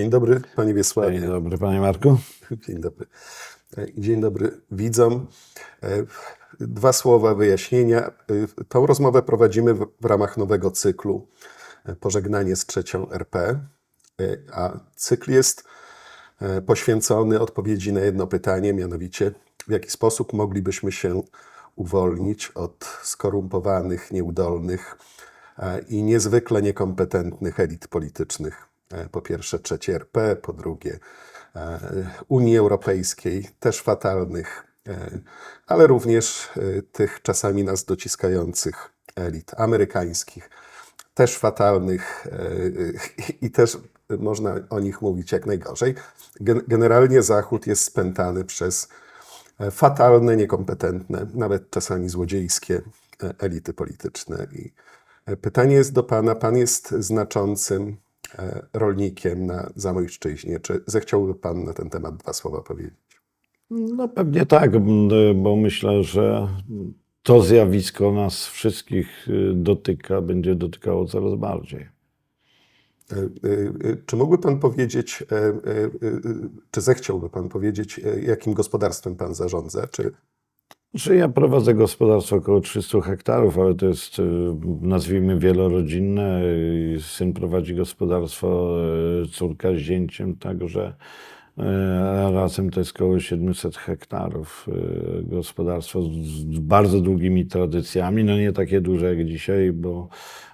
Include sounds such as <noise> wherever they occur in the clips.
Dzień dobry, panie Wiesławie. Dzień dobry, panie Marku. Dzień dobry. Dzień dobry widzom. Dwa słowa wyjaśnienia. Tą rozmowę prowadzimy w, ramach nowego cyklu Pożegnanie z trzecią RP, a cykl jest e, poświęcony odpowiedzi na jedno pytanie, mianowicie w jaki sposób moglibyśmy się uwolnić od skorumpowanych, nieudolnych e, i niezwykle niekompetentnych elit politycznych. E, Po pierwsze trzecie RP, po drugie e, Unii Europejskiej, też fatalnych, e, ale również tych czasami nas dociskających elit amerykańskich, też fatalnych i też można o nich mówić jak najgorzej. Gen- Generalnie Zachód jest spętany przez fatalne, niekompetentne, nawet czasami złodziejskie elity polityczne. I pytanie jest do Pana. Pan jest znaczącym rolnikiem na Zamojszczyźnie. Czy zechciałby Pan na ten temat dwa słowa powiedzieć? No pewnie tak, bo myślę, że to zjawisko nas wszystkich y, dotyka, będzie dotykało coraz bardziej. E, e, e, Czy mógłby Pan powiedzieć, e, e, e, czy zechciałby Pan powiedzieć, e, jakim gospodarstwem Pan zarządza? Czy Że ja prowadzę gospodarstwo około 300 hektarów, ale to jest, y, nazwijmy, wielorodzinne. Syn prowadzi gospodarstwo, y, córka z zięciem, także y, razem to jest około 700 hektarów. Gospodarstwo z bardzo długimi tradycjami, no nie takie duże jak dzisiaj, bo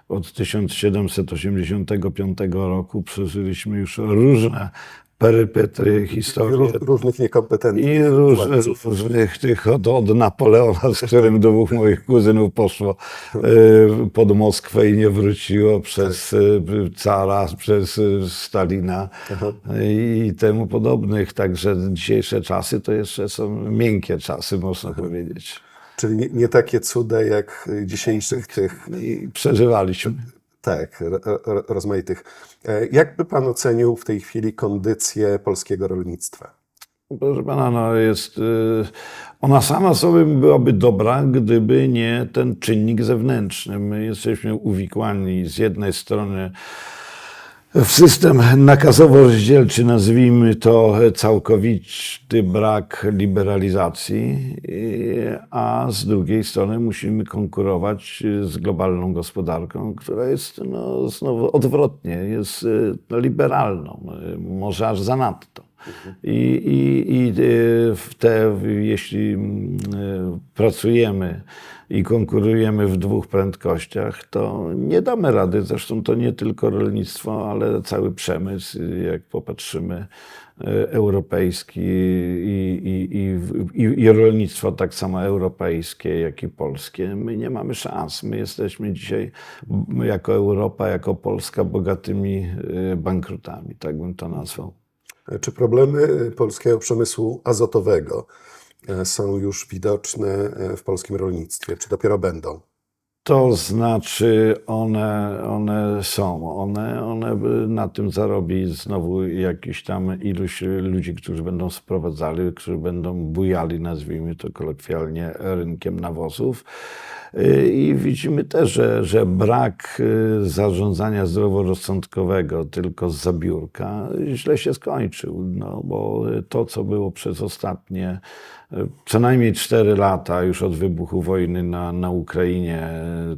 od 1785 roku przeżyliśmy już różne perypety, historie. ró- różnych niekompetentnych I róż, różnych tych od, od Napoleona, z którym dwóch moich kuzynów poszło e, pod Moskwę i nie wróciło przez e, cara, przez e, Stalina Aha. i temu podobnych. Także dzisiejsze czasy to jeszcze są miękkie czasy, można powiedzieć. Czyli nie, nie takie cuda jak dzisiejszych tych, I przeżywaliśmy. tak, ro, ro, rozmaitych. E, Jak by Pan ocenił w tej chwili kondycję polskiego rolnictwa? Proszę pana, no jest, y, ona sama sobie byłaby dobra, gdyby nie ten czynnik zewnętrzny. My jesteśmy uwikłani z jednej strony w system nakazowo-rozdzielczy, nazwijmy to całkowity brak liberalizacji, a z drugiej strony musimy konkurować z globalną gospodarką, która jest no, znowu odwrotnie, jest y, liberalną, może aż zanadto. I, i, i w te, jeśli mm, y, pracujemy i konkurujemy w dwóch prędkościach, to nie damy rady. Zresztą to nie tylko rolnictwo, ale cały przemysł, jak popatrzymy, y, europejski i, i, i, i, rolnictwo tak samo europejskie, jak i polskie. My nie mamy szans. My jesteśmy dzisiaj jako Europa, jako Polska bogatymi bankrutami, tak bym to nazwał. Czy problemy y, polskiego przemysłu azotowego e, są już widoczne e, w polskim rolnictwie? Czy dopiero będą? To znaczy, one, one są. One, one na tym zarobi znowu jakiś tam iluś ludzi, którzy będą sprowadzali, którzy będą bujali, nazwijmy to kolokwialnie, rynkiem nawozów. I widzimy też, że, że brak y, zarządzania zdroworozsądkowego tylko z zabiórka źle się skończył, no, bo to, co było przez ostatnie co najmniej 4 lata już od wybuchu wojny na, na Ukrainie,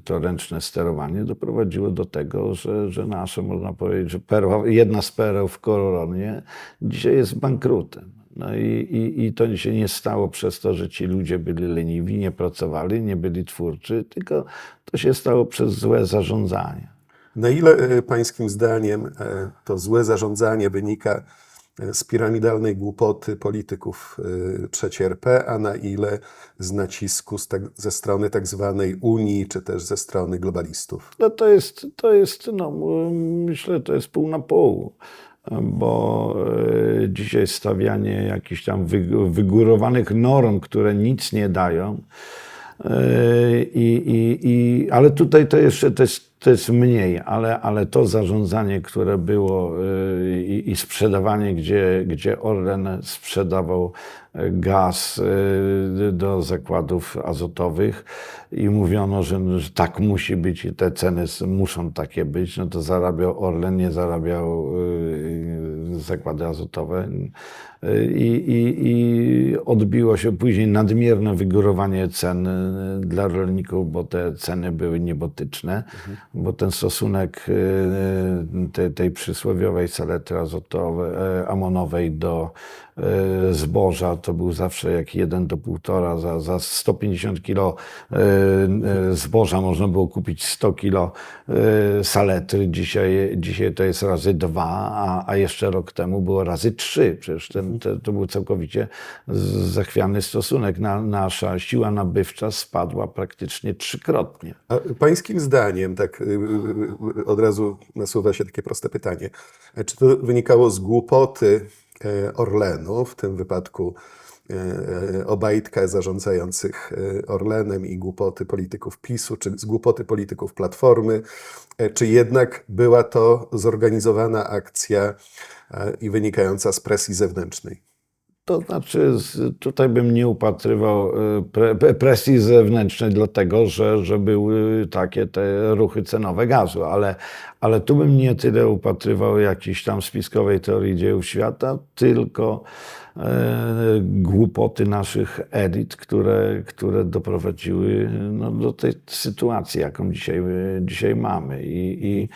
to ręczne sterowanie doprowadziło do tego, że, że nasze, można powiedzieć, że perła, jedna z pereł w koronie dzisiaj jest bankrutem. No i, i, I to się nie stało przez to, że ci ludzie byli leniwi, nie pracowali, nie byli twórczy, tylko to się stało przez złe zarządzanie. Na ile e, pańskim zdaniem e, to złe zarządzanie wynika z piramidalnej głupoty polityków e, trzeciej RP, a na ile z nacisku z tak, ze strony tak zwanej Unii, czy też ze strony globalistów? No to jest, to jest no, myślę, to jest pół na pół. Bo e, dzisiaj stawianie jakichś tam wyg- wygórowanych norm, które nic nie dają, i, i, i, ale tutaj to jeszcze to jest, to jest mniej, ale, ale to zarządzanie, które było e, i, i sprzedawanie, gdzie, gdzie Orlen sprzedawał e, gaz do zakładów azotowych i mówiono, że, że tak musi być i te ceny muszą takie być, no to zarabiał Orlen, nie zarabiał zakłady azotowe. I, i, I odbiło się później nadmierne wygórowanie cen y, dla rolników, bo te ceny były niebotyczne, bo ten stosunek y, tej, tej przysłowiowej salety azotowej, amonowej do zboża to był zawsze jak 1 do 1,5. Za, za 150 kilo e, e, zboża można było kupić 100 kilo e, salety. Dzisiaj, dzisiaj to jest razy dwa, a, a jeszcze rok temu było razy trzy. Przecież ten, te, to był całkowicie zachwiany stosunek. Na, nasza siła nabywcza spadła praktycznie trzykrotnie. A pańskim zdaniem, tak y, y, y, od razu nasuwa się takie proste pytanie, e, czy to wynikało z głupoty e, Orlenu, w tym wypadku e, e, Obajtka zarządzających e, Orlenem i głupoty polityków PiSu, czy z głupoty polityków Platformy, e, czy jednak była to zorganizowana akcja e, i wynikająca z presji zewnętrznej? To znaczy, tutaj bym nie upatrywał pre- presji zewnętrznej, dlatego że, że były takie te ruchy cenowe gazu, ale, ale tu bym nie tyle upatrywał jakiejś tam spiskowej teorii dziejów świata, tylko e, głupoty naszych elit, które, które doprowadziły no, do tej sytuacji, jaką dzisiaj, dzisiaj mamy. I, i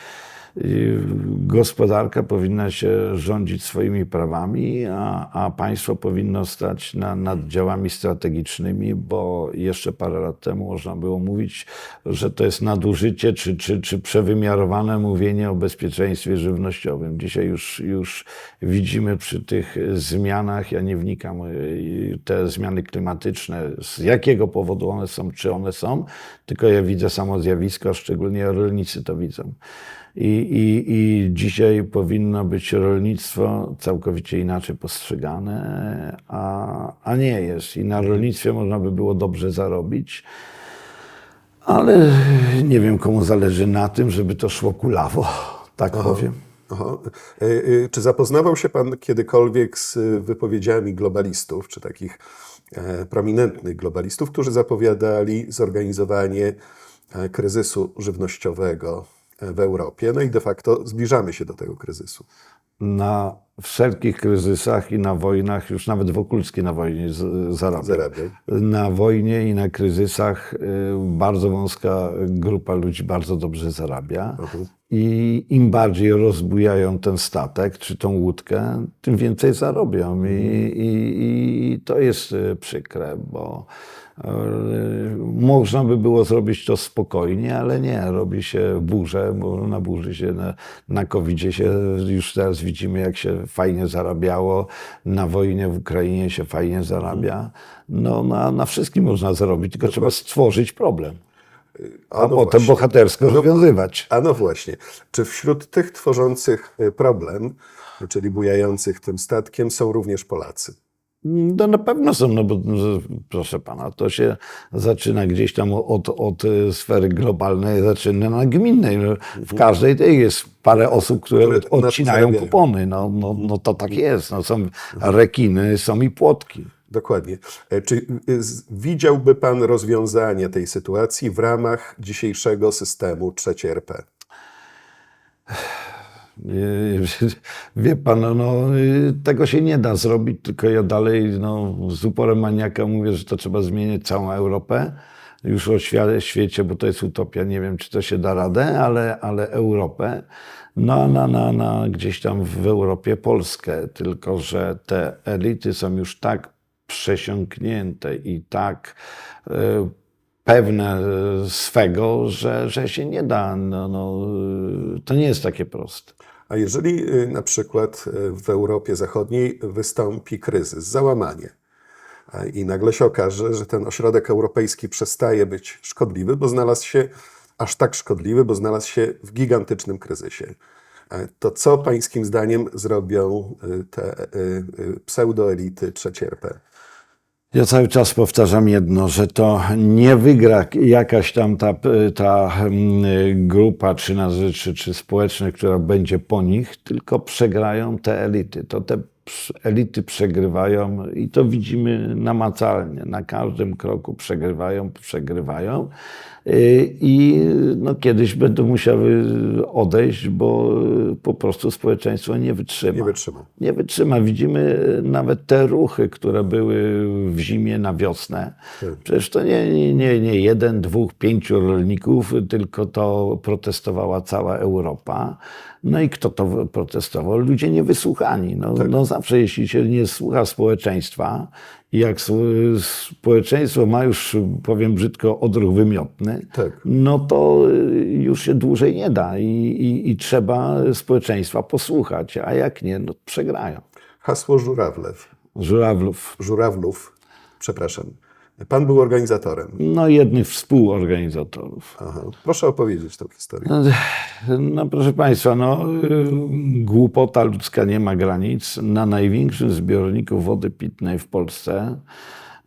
gospodarka powinna się rządzić swoimi prawami, a, a państwo powinno stać na, nad działami strategicznymi, bo jeszcze parę lat temu można było mówić, że to jest nadużycie czy, czy, czy przewymiarowane mówienie o bezpieczeństwie żywnościowym. Dzisiaj już, już widzimy przy tych zmianach, ja nie wnikam, y, te zmiany klimatyczne, z jakiego powodu one są, czy one są, tylko ja widzę samo zjawisko, szczególnie rolnicy to widzą. I, i, I dzisiaj powinno być rolnictwo całkowicie inaczej postrzegane, a, a nie jest. I na rolnictwie można by było dobrze zarobić, ale nie wiem, komu zależy na tym, żeby to szło kulawo, tak powiem. Aha. E, e, Czy zapoznawał się Pan kiedykolwiek z e, wypowiedziami globalistów, czy takich prominentnych globalistów, którzy zapowiadali zorganizowanie kryzysu żywnościowego w Europie? No i de facto zbliżamy się do tego kryzysu. Na wszelkich kryzysach i na wojnach, już nawet Wokulski na wojnie zarabia. Zarabiał. Na wojnie i na kryzysach y, bardzo wąska grupa ludzi bardzo dobrze zarabia. I im bardziej rozbujają ten statek czy tą łódkę, tym więcej zarobią. I, i, i to jest y, przykre, bo można by było zrobić to spokojnie, ale nie. Robi się burzę, bo na burzy się, na, na covid się już teraz widzimy, jak się fajnie zarabiało. Na wojnie w Ukrainie się fajnie zarabia. No, na, na wszystkim można zarobić, tylko trzeba stworzyć problem. A, no potem właśnie. bohatersko rozwiązywać. A no właśnie, czy wśród tych tworzących e, problem, czyli bujających tym statkiem, są również Polacy? No na pewno są, no bo proszę pana, to się zaczyna gdzieś tam od, od e, sfery globalnej, zaczyna na gminnej. No, w każdej tej jest parę osób, które, odcinają kupony. No, no, no to tak jest. No, są rekiny, są i płotki. Dokładnie. E, Czy z- widziałby Pan rozwiązanie tej sytuacji w ramach dzisiejszego systemu trzeciej RP? Yy, <laughs> Wie pan, no, yy, tego się nie da zrobić, tylko ja dalej no, z uporem maniaka mówię, że to trzeba zmienić całą Europę. Już o świecie, bo to jest utopia, nie wiem, czy to się da radę, ale, ale Europę. No, na, na, na gdzieś tam w Europie Polskę, tylko że te elity są już tak przesiąknięte i tak yy, pewne swego, że, że się nie da. No, no, to nie jest takie proste. A jeżeli y, na przykład y, w Europie Zachodniej wystąpi kryzys, załamanie i nagle się okaże, że ten ośrodek europejski przestaje być szkodliwy, bo znalazł się aż tak szkodliwy, bo znalazł się w gigantycznym kryzysie, to co pańskim zdaniem zrobią y, te pseudoelity trzeciej RP? Ja cały czas powtarzam jedno, że to nie wygra jakaś tam ta, ta mm, grupa czy, nazy- czy, czy społeczność, która będzie po nich, tylko przegrają te elity. To te elity przegrywają i to widzimy namacalnie. Na każdym kroku przegrywają, przegrywają. Y, I no, kiedyś będą musiały odejść, bo po prostu społeczeństwo nie wytrzyma. Nie wytrzyma. Nie wytrzyma. Widzimy nawet te ruchy, które były w zimie na wiosnę. Przecież to nie, nie, nie jeden, dwóch, pięciu rolników, tylko to protestowała cała Europa. No i kto to protestował? Ludzie niewysłuchani. No, no zawsze, jeśli się nie słucha społeczeństwa, i jak społeczeństwo ma już, powiem brzydko, odruch wymiotny, Tak. no to y, już się dłużej nie da i, i, i trzeba społeczeństwa posłuchać, a jak nie, no przegrają. Hasło Żurawlew. Żurawlów, Żurawlów, przepraszam. Pan był organizatorem. no jednych współorganizatorów. Aha. Proszę opowiedzieć tę historię. No proszę Państwa, no, głupota ludzka nie ma granic. Na największym zbiorniku wody pitnej w Polsce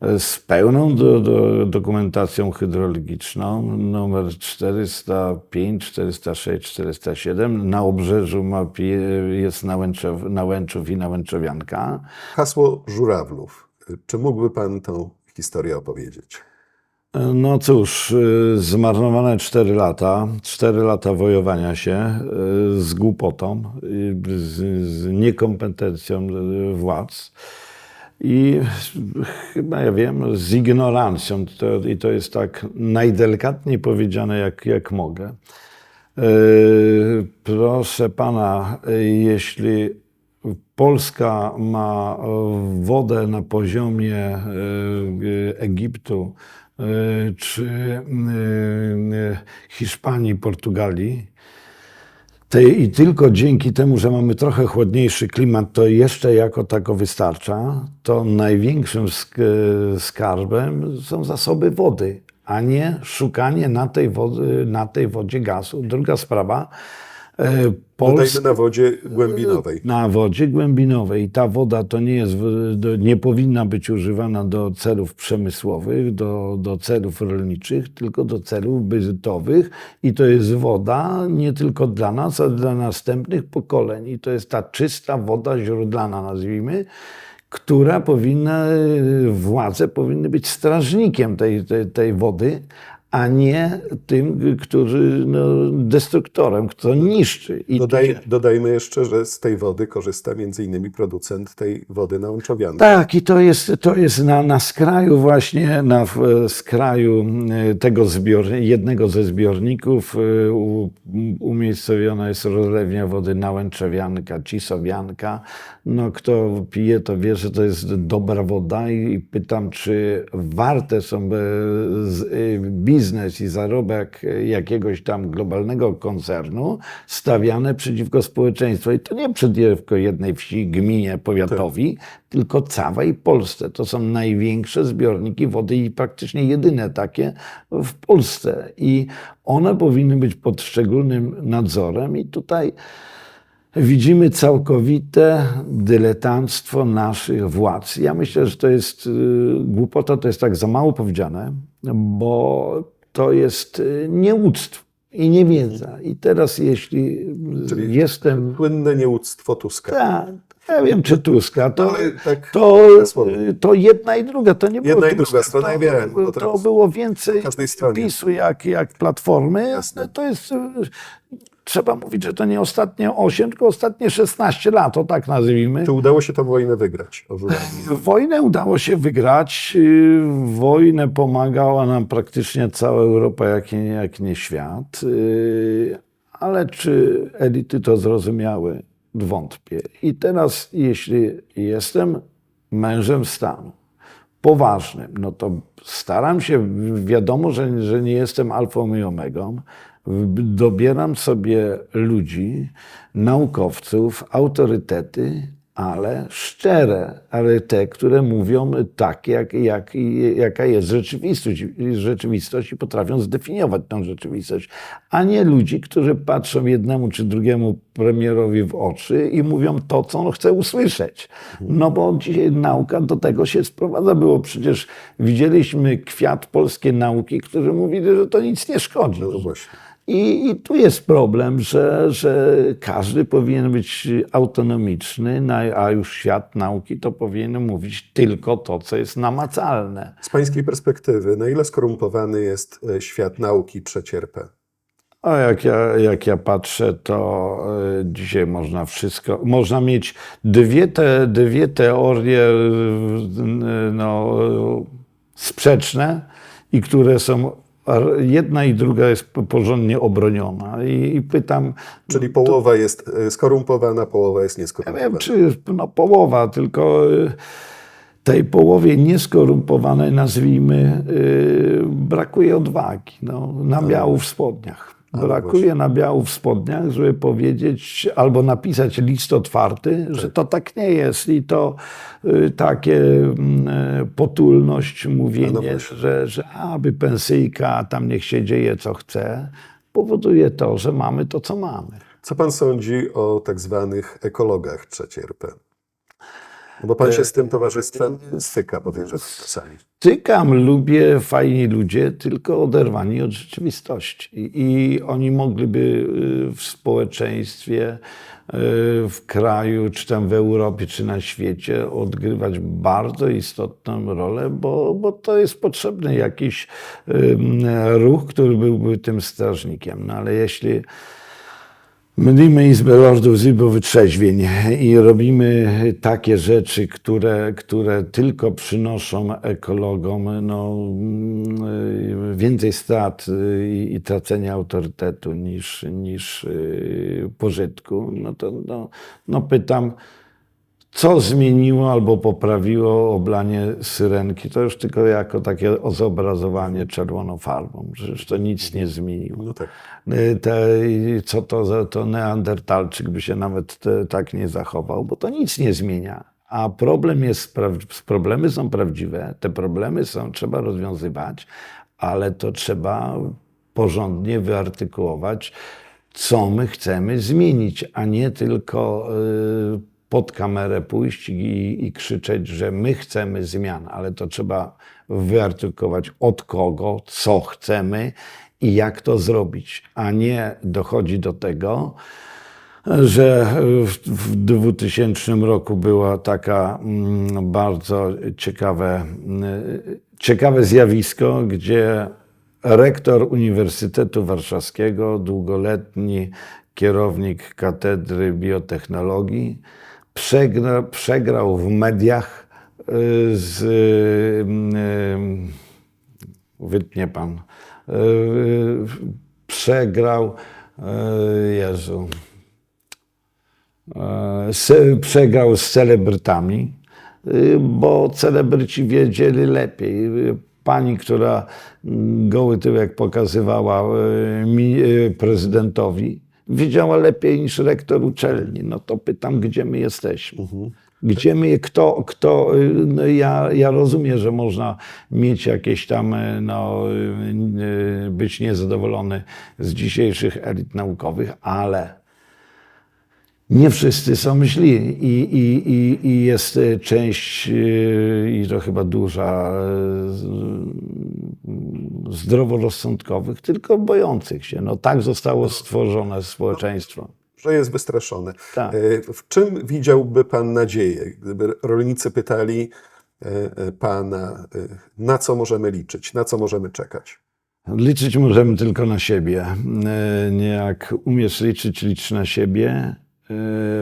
y, z pełną do, do, dokumentacją hydrologiczną numer 405, 406, 407 na obrzeżu mapie jest Nałęczow, Nałęczów i Nałęczowianka. Hasło Żurawlów. Czy mógłby Pan tę historię opowiedzieć? No cóż, y, zmarnowane 4 lata, 4 lata wojowania się y, z głupotą, z, z niekompetencją władz i chyba ja wiem, z ignorancją. To, I to jest tak najdelikatniej powiedziane, jak, jak mogę. Proszę pana, jeśli Polska ma y, wodę na poziomie y, Egiptu y, czy Hiszpanii, Portugalii, I tylko dzięki temu, że mamy trochę chłodniejszy klimat, to jeszcze jako tako wystarcza, to największym sk skarbem są zasoby wody, a nie szukanie na tej, wody, na tej wodzie gazu. Druga sprawa, e, Dodajmy na wodzie głębinowej. na wodzie głębinowej. I ta woda to nie jest, nie powinna być używana do celów przemysłowych, do, do celów rolniczych, tylko do celów bytowych. I to jest woda nie tylko dla nas, ale dla następnych pokoleń. I to jest ta czysta woda źródlana, nazwijmy, która powinna, władze powinny być strażnikiem tej, tej, tej wody, a nie tym, który, no, destruktorem, kto niszczy. I Dodaj, się- dodajmy jeszcze, że z tej wody korzysta między innymi producent tej wody na Łączowiance. Tak, i to jest, to jest na, na skraju właśnie, na skraju e, tego zbior, jednego ze zbiorników e, u, umiejscowiona jest rozlewnia wody Nałęczewianka, Cisowianka. No kto pije, to wie, że to jest dobra woda i, pytam, czy warte są e, biznes i zarobek jakiegoś tam globalnego koncernu stawiane przeciwko społeczeństwu. I to nie przeciwko jednej wsi, gminie, powiatowi, tylko całej Polsce. To są największe zbiorniki wody i praktycznie jedyne takie w Polsce. I one powinny być pod szczególnym nadzorem. I tutaj widzimy całkowite dyletanctwo naszych władz. Ja myślę, że to jest y, głupota, to jest tak za mało powiedziane, bo to jest y, nieuctwo i niewiedza. I teraz jeśli Czyli jestem... Płynne nieuctwo Tuska. Tak, ja wiem, czy Tuska, to, tak to, to jedna i druga, to nie było Jedna i druga strona, to, wiem, to było więcej. PiSu jak, jak Platformy. Jasne. To jest, y, trzeba mówić, że to nie ostatnie 8, tylko ostatnie 16 lat, o tak nazwijmy. Czy udało się tę wojnę wygrać? <laughs> Wojnę udało się wygrać. y, Wojnę pomagała nam praktycznie cała Europa, jak nie, jak nie świat. Y, Ale czy elity to zrozumiały? Wątpię. I teraz, jeśli jestem mężem stanu, poważnym, no to staram się, wiadomo, że, że nie jestem alfą i omegą, dobieram sobie ludzi, naukowców, autorytety, ale szczere, ale te, które mówią tak, jak, jak, jaka jest rzeczywistość, rzeczywistość i potrafią zdefiniować tę rzeczywistość, a nie ludzi, którzy patrzą jednemu czy drugiemu premierowi w oczy i mówią to, co on chce usłyszeć. No bo dzisiaj nauka do tego się sprowadza. Było przecież, widzieliśmy kwiat polskiej nauki, którzy mówili, że to nic nie szkodzi. No. I, I tu jest problem, że, że każdy powinien być autonomiczny, a już świat nauki to powinien mówić tylko to, co jest namacalne. Z pańskiej perspektywy, na ile skorumpowany jest e, świat nauki trzeci RP? A jak ja, jak ja patrzę, to y, dzisiaj można wszystko, można mieć dwie, te, dwie teorie no, sprzeczne i które są, jedna i druga jest porządnie obroniona. I, i pytam, Czyli połowa jest e, skorumpowana, połowa jest ja nieskorumpowana. wiem, czy no, połowa, tylko y, tej połowie nieskorumpowanej, nazwijmy, y, brakuje odwagi. No, nabiału w spodniach. Brakuje nabiału w spodniach, żeby powiedzieć albo napisać list otwarty, że to tak nie jest i to y, takie mm, y, potulność, mówienie, właśnie. że, że aby pensyjka, tam niech się dzieje co chce, powoduje to, że mamy to, co mamy. Co pan sądzi o tak zwanych ekologach trzeciej RP? No bo pan się z tym towarzystwem styka, podejrzewam, czasami. Tykam, lubię, fajni ludzie, tylko oderwani od rzeczywistości. I oni mogliby y, w społeczeństwie, y, w kraju, czy tam w Europie, czy na świecie odgrywać bardzo istotną rolę, bo, bo to jest potrzebny jakiś ruch, który byłby tym strażnikiem. No ale jeśli Mylimy Izbę Lordów z Izbą Wytrzeźwień i robimy takie rzeczy, które, które tylko przynoszą ekologom no, mm, więcej strat i, i tracenia autorytetu niż, niż y, pożytku. No to no, no pytam, co zmieniło albo poprawiło oblanie syrenki? To już tylko jako takie zobrazowanie czerwoną farbą. Przecież to nic nie zmieniło. No tak. Y, Te, co to za to neandertalczyk by się nawet te, tak nie zachował, bo to nic nie zmienia. A problem jest, problemy są prawdziwe, te problemy są, trzeba rozwiązywać, ale to trzeba porządnie wyartykułować, co my chcemy zmienić, a nie tylko y, pod kamerę pójść i, i krzyczeć, że my chcemy zmian, ale to trzeba wyartykułować od kogo, co chcemy i jak to zrobić, a nie dochodzi do tego, że w, w 2000 roku była taka mm, bardzo ciekawe, mm, ciekawe zjawisko, gdzie rektor Uniwersytetu Warszawskiego, długoletni kierownik katedry biotechnologii, przegra, przegrał w mediach y, z. y, y, Wytnie pan. Przegrał. Jezu. Przegrał z celebrytami, bo celebryci wiedzieli lepiej. Pani, która goły tyłek pokazywała prezydentowi, wiedziała lepiej niż rektor uczelni. No to pytam, gdzie my jesteśmy? Gdzie my, kto, kto no ja, ja rozumiem, że można mieć jakieś tam, y, no, y, y, być niezadowolony z dzisiejszych elit naukowych, ale nie wszyscy są źli i, i, i, i jest część, i to chyba duża, zdroworozsądkowych, tylko bojących się. No tak zostało stworzone społeczeństwo. Że jest wystraszony. Tak. E, W czym widziałby pan nadzieję, gdyby rolnicy pytali e, e, pana, na co możemy liczyć, na co możemy czekać? Liczyć możemy tylko na siebie. Nie jak umiesz liczyć, licz na siebie,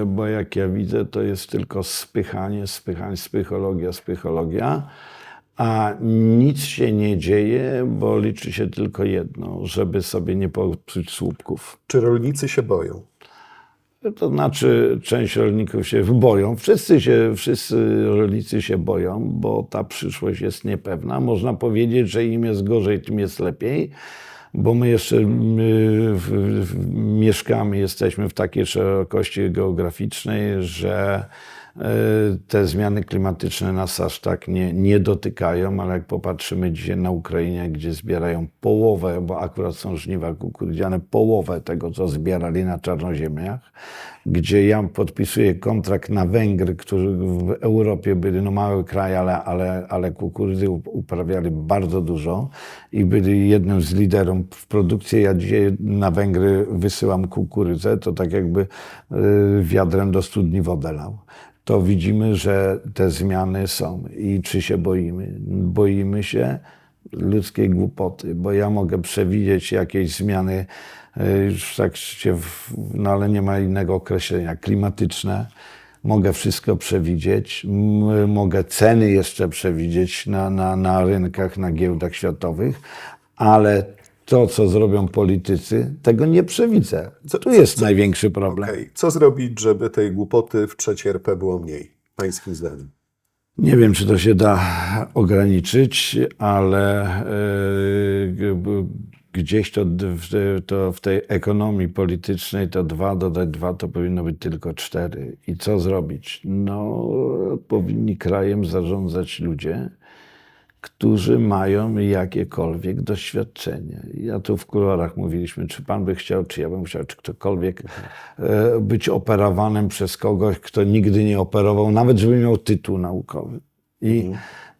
bo jak ja widzę, to jest tylko spychanie, spychanie, spychologia, spychologia, a nic się nie dzieje, bo liczy się tylko jedno, żeby sobie nie popsuć słupków. Czy rolnicy się boją? To znaczy, część rolników się boją, wszyscy, się, wszyscy rolnicy się boją, bo ta przyszłość jest niepewna. Można powiedzieć, że im jest gorzej, tym jest lepiej, bo my jeszcze my w, w, mieszkamy, jesteśmy w takiej szerokości geograficznej, że te zmiany klimatyczne nas aż tak nie, nie dotykają, ale jak popatrzymy dzisiaj na Ukrainie, gdzie zbierają połowę, bo akurat są żniwa kukurydziane, połowę tego, co zbierali na czarnoziemiach, gdzie ja podpisuję kontrakt na Węgry, którzy w Europie byli no mały kraj, ale, ale, ale kukurydzy up- uprawiali bardzo dużo i byli jednym z liderów w produkcji. Ja dzisiaj na Węgry wysyłam kukurydzę, to tak jakby y, wiadrem do studni wodę lał. To widzimy, że te zmiany są. I czy się boimy? Boimy się ludzkiej głupoty, bo ja mogę przewidzieć jakieś zmiany, już tak się, w, no ale nie ma innego określenia, klimatyczne. Mogę wszystko przewidzieć, mogę ceny jeszcze przewidzieć na, na, na rynkach, na giełdach światowych, ale to, co zrobią politycy, tego nie przewidzę. Co- Tu jest co- największy problem. Okej. Co zrobić, żeby tej głupoty w trzeciej RP było mniej? Pańskim zdaniem. Nie wiem, czy to się da ograniczyć, ale yy, gdzieś to, to w tej ekonomii politycznej to dwa dodać dwa to powinno być tylko cztery. I co zrobić? No, powinni krajem zarządzać ludzie, którzy mają jakiekolwiek doświadczenie. Ja tu w kuluarach mówiliśmy, czy pan by chciał, czy ja bym chciał, czy ktokolwiek e, być operowanym przez kogoś, kto nigdy nie operował, nawet żeby miał tytuł naukowy. I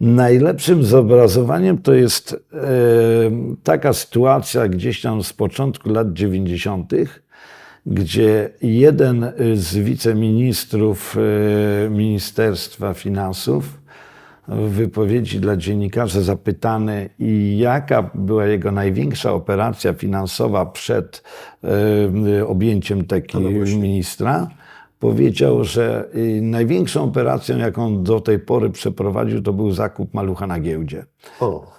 najlepszym zobrazowaniem to jest e, taka sytuacja gdzieś tam z początku lat 90., gdzie jeden z wiceministrów e, Ministerstwa Finansów w wypowiedzi dla dziennikarzy zapytany, jaka była jego największa operacja finansowa przed e, objęciem teki ministra, powiedział, że y, największą operacją, jaką do tej pory przeprowadził, to był zakup malucha na giełdzie. O,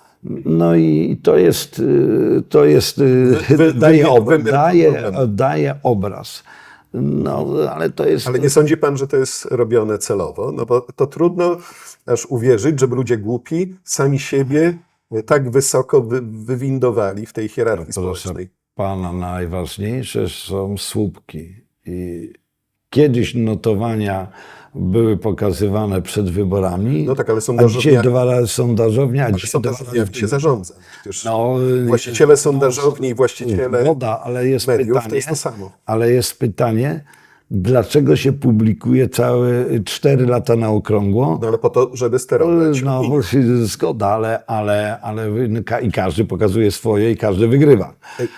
No i to jest, y, to jest y, wy- daje, wymiar- ob, wymiar daje, daje obraz. No, ale to jest... ale nie sądzi pan, że to jest robione celowo? No bo to trudno aż uwierzyć, żeby ludzie głupi sami siebie tak wysoko wy, wywindowali w tej hierarchii Proszę społecznej. pana, najważniejsze są słupki. I kiedyś notowania były pokazywane przed wyborami, No tak, ale a sondażownia, dwa razy sondażownia, a ale dzisiaj dwa razy sondażownia zarządza. Przecież No, właściciele sondażowni i właściciele Woda, ale jest mediów pytanie, to jest to samo. ale jest pytanie, dlaczego się publikuje całe cztery lata na okrągło? No ale po to, żeby sterować. No, I- zgoda, ale, ale, ale i każdy pokazuje swoje i każdy wygrywa.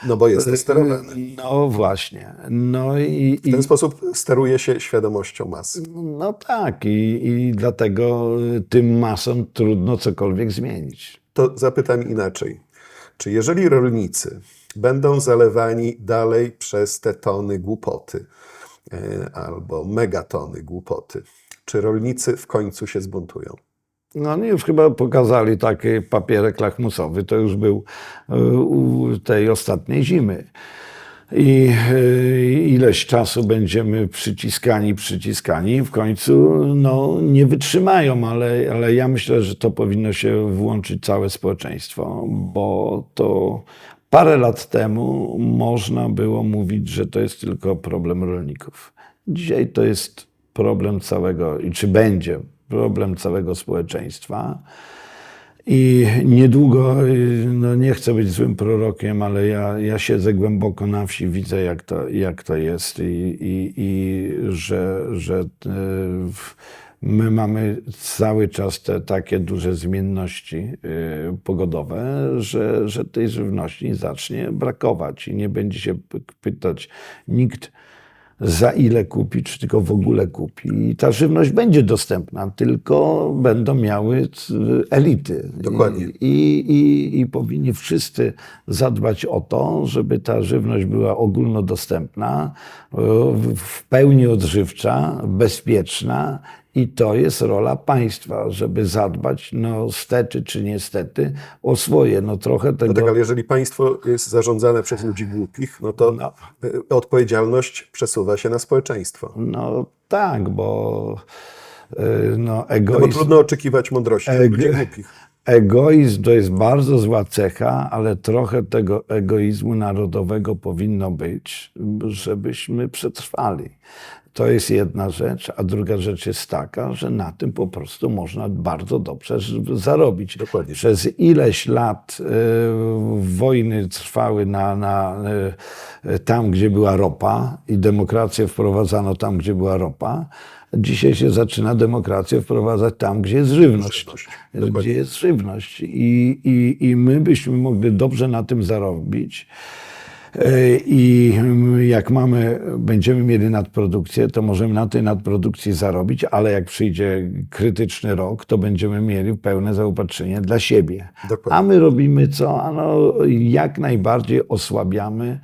No bo jest to sterowane. No właśnie. No i, W i ten sposób steruje się świadomością mas. no tak, i, i dlatego tym masom trudno cokolwiek zmienić. To zapytam inaczej. Czy jeżeli rolnicy będą zalewani dalej przez te tony głupoty albo megatony głupoty, czy rolnicy w końcu się zbuntują? No oni już chyba pokazali taki papierek lachmusowy, to już był y, u tej ostatniej zimy. I y, ileś czasu będziemy przyciskani, przyciskani, w końcu no, nie wytrzymają, ale, ale ja myślę, że to powinno się włączyć całe społeczeństwo, bo to parę lat temu można było mówić, że to jest tylko problem rolników. Dzisiaj to jest problem całego, i czy będzie problem całego społeczeństwa. I niedługo, y, no nie chcę być złym prorokiem, ale ja, ja siedzę głęboko na wsi, widzę jak to, jak to jest i, i, i że, że y, my mamy cały czas te takie duże zmienności y, pogodowe, że, że tej żywności zacznie brakować i nie będzie się pytać nikt, za ile kupi, czy tylko w ogóle kupi. I ta żywność będzie dostępna, tylko będą miały elity. Dokładnie. I, i, I powinni wszyscy zadbać o to, żeby ta żywność była ogólnodostępna, w pełni odżywcza, bezpieczna. I to jest rola państwa, żeby zadbać, no stety czy niestety, o swoje. No trochę tego... No tak, ale jeżeli państwo jest zarządzane przez ludzi głupich, no to y, odpowiedzialność przesuwa się na społeczeństwo. No tak, bo y, no, No bo egoizm, trudno oczekiwać mądrości od ludzi głupich. egoizm to jest bardzo zła cecha, ale trochę tego egoizmu narodowego powinno być, żebyśmy przetrwali. To jest jedna rzecz, a druga rzecz jest taka, że na tym po prostu można bardzo dobrze zarobić. Dokładnie. Przez ileś lat e, wojny trwały na, na, e, tam, gdzie była ropa i demokrację wprowadzano tam, gdzie była ropa. Dzisiaj się zaczyna demokrację wprowadzać tam, gdzie jest żywność. Żywność. Dokładnie. Gdzie jest żywność. I, i, I my byśmy mogli dobrze na tym zarobić. E, I jak mamy, będziemy mieli nadprodukcję, to możemy na tej nadprodukcji zarobić, ale jak przyjdzie krytyczny rok, to będziemy mieli pełne zaopatrzenie dla siebie. Dokładnie. A my robimy co? Ano, jak najbardziej osłabiamy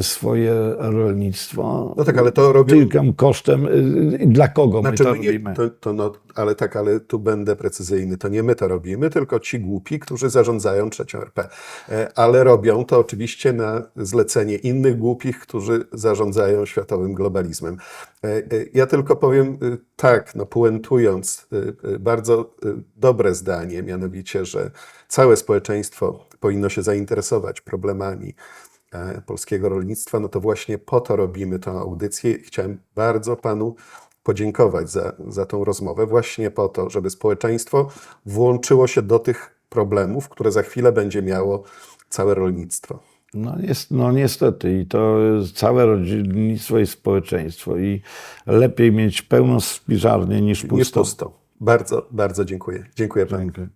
swoje rolnictwo. No tak, ale to robią Tylko kosztem, e, dla kogo my Znaczy, to my nie, robimy? to, to no, ale tak, ale tu będę precyzyjny. To nie my to robimy, tylko ci głupi, którzy zarządzają trzecią RP. E, Ale robią to oczywiście na zlecenie innych głupich, którzy zarządzają światowym globalizmem. E, e, Ja tylko powiem tak, no puentując, bardzo dobre zdanie, mianowicie, że całe społeczeństwo powinno się zainteresować problemami polskiego rolnictwa, no to właśnie po to robimy tę audycję. Chciałem bardzo panu podziękować za, za tą rozmowę, właśnie po to, żeby społeczeństwo włączyło się do tych problemów, które za chwilę będzie miało całe rolnictwo. No, jest, no niestety i to całe rolnictwo i społeczeństwo i lepiej mieć pełną spiżarnię niż pustą. pusto. Bardzo, bardzo dziękuję. Dziękuję panu. Dziękuję.